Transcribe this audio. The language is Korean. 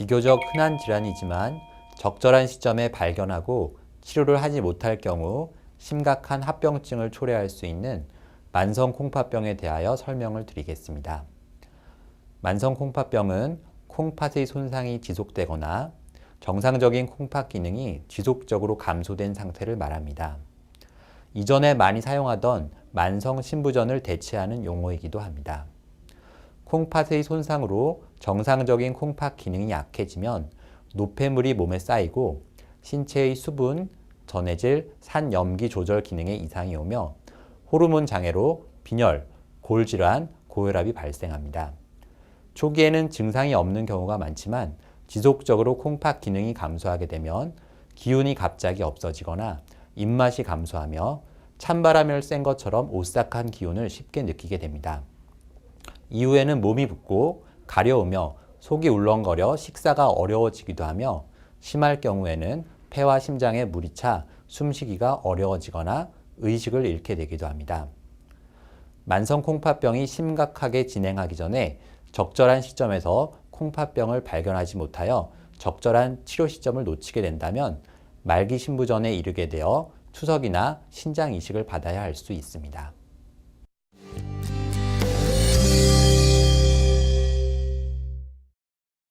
비교적 흔한 질환이지만 적절한 시점에 발견하고 치료를 하지 못할 경우 심각한 합병증을 초래할 수 있는 만성 콩팥병에 대하여 설명을 드리겠습니다. 만성 콩팥병은 콩팥의 손상이 지속되거나 정상적인 콩팥 기능이 지속적으로 감소된 상태를 말합니다. 이전에 많이 사용하던 만성 신부전을 대체하는 용어이기도 합니다. 콩팥의 손상으로 정상적인 콩팥 기능이 약해지면 노폐물이 몸에 쌓이고 신체의 수분, 전해질, 산염기 조절 기능에 이상이 오며 호르몬 장애로 빈혈, 골질환, 고혈압이 발생합니다. 초기에는 증상이 없는 경우가 많지만 지속적으로 콩팥 기능이 감소하게 되면 기운이 갑자기 없어지거나 입맛이 감소하며 찬바람을 쐰 것처럼 오싹한 기운을 쉽게 느끼게 됩니다. 이후에는 몸이 붓고 가려우며 속이 울렁거려 식사가 어려워지기도 하며 심할 경우에는 폐와 심장에 물이 차 숨쉬기가 어려워지거나 의식을 잃게 되기도 합니다. 만성 콩팥병이 심각하게 진행하기 전에 적절한 시점에서 콩팥병을 발견하지 못하여 적절한 치료 시점을 놓치게 된다면 말기 신부전에 이르게 되어 투석이나 신장 이식을 받아야 할 수 있습니다.